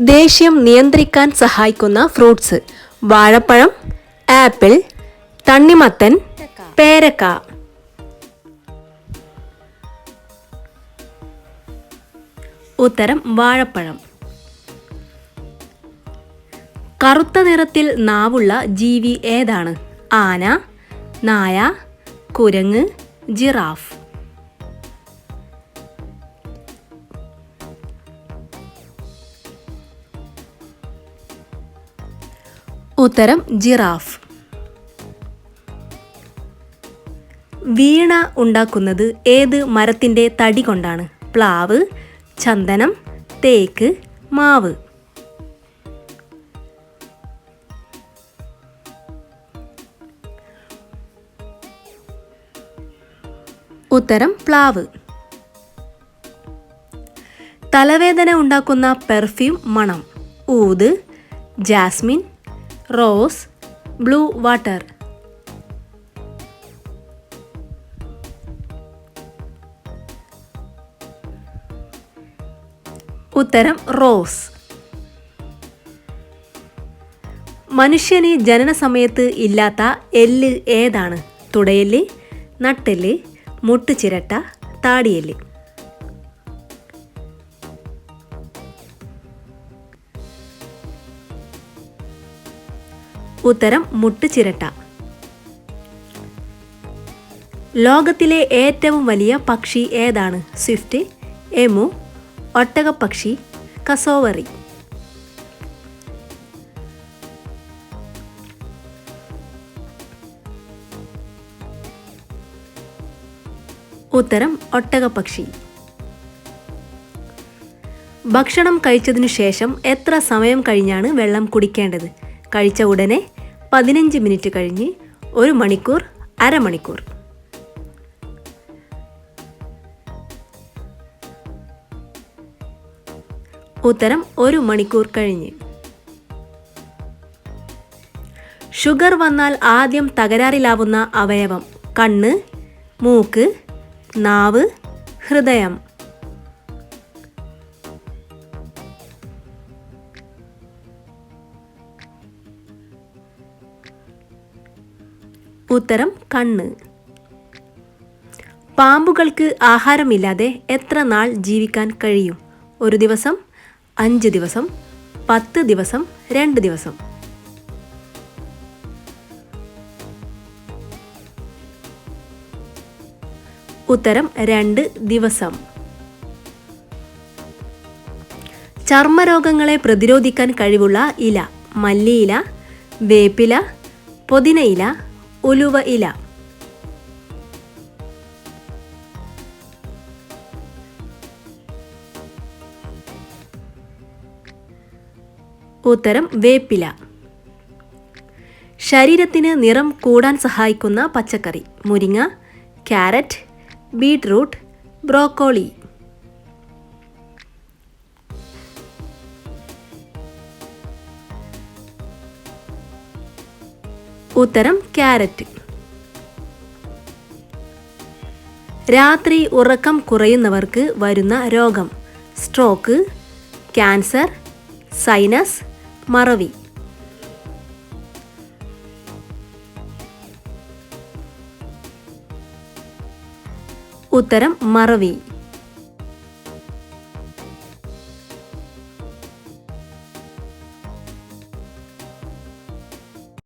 ദേഷ്യം നിയന്ത്രിക്കാൻ സഹായിക്കുന്ന ഫ്രൂട്ട്സ് വാഴപ്പഴം ആപ്പിൾ തണ്ണിമത്തൻ പേരക്ക. ഉത്തരം വാഴപ്പഴം. കറുത്ത നിറത്തിൽ നാവുള്ള ജീവി ഏതാണ്? ആന നായ കുരങ്ങ് ജിറാഫ്. ഉത്തരം ജിറാഫ്. വീണ ഉണ്ടാക്കുന്നത് ഏത് മരത്തിന്റെ തടി കൊണ്ടാണ്? പ്ലാവ് ചന്ദനം തേക്ക് മാവ്. ഉത്തരം പ്ലാവ്. തലവേദന ഉണ്ടാക്കുന്ന പെർഫ്യൂം മണം. ഊത് ജാസ്മിൻ റോസ് ബ്ലൂ വാട്ടർ. ഉത്തരം റോസ്. മനുഷ്യന് ജനന സമയത്ത് ഇല്ലാത്ത എല്ല് ഏതാണ്? തുടയെല്ല് നട്ടെല്ല് മുട്ടുചിരട്ട താടിയെല്ല്. ഉത്തരം മുട്ടുചിരട്ട. ലോകത്തിലെ ഏറ്റവും വലിയ പക്ഷി ഏതാണ്? സ്വിഫ്റ്റ് എമു ഒട്ടകപ്പക്ഷി കസോവറി. ഉത്തരം ഒട്ടകപ്പക്ഷി. ഭക്ഷണം കഴിച്ചതിനു ശേഷം എത്ര സമയം കഴിഞ്ഞാണ് വെള്ളം കുടിക്കേണ്ടത്? കഴിച്ച ഉടനെ പതിനഞ്ച് മിനിറ്റ് കഴിഞ്ഞ് ഒരു മണിക്കൂർ അരമണിക്കൂർ ഉത്തരം ഒരു മണിക്കൂർ കഴിഞ്ഞ്. ഷുഗർ വന്നാൽ ആദ്യം തകരാറിലാവുന്ന അവയവം. കണ്ണ് മൂക്ക് നാവ് ഹൃദയം. ഉത്തരം കണ്ണ്. പാമ്പുകൾക്ക് ആഹാരമില്ലാതെ എത്ര നാൾ ജീവിക്കാൻ കഴിയും? ഒരു ദിവസം അഞ്ച് ദിവസം പത്ത് ദിവസം രണ്ട് ദിവസം. ഉത്തരം രണ്ട് ദിവസം. ചർമ്മരോഗങ്ങളെ പ്രതിരോധിക്കാൻ കഴിവുള്ള ഇല മല്ലിയില വേപ്പില പുതിനയില ഉലുവ ഇല. ഉത്തരം വേപ്പില. ശരീരത്തിന് നിറം കൂടാൻ സഹായിക്കുന്ന പച്ചക്കറി. മുരിങ്ങ ക്യാരറ്റ് ബീട്രൂട്ട് ബ്രോക്കോളി. ഉത്തരം ക്യാരറ്റ്. രാത്രി ഉറക്കം കുറയുന്നവർക്ക് വരുന്ന രോഗം. സ്ട്രോക്ക് ക്യാൻസർ സൈനസ് മറവി. ഉത്തരം മറവി.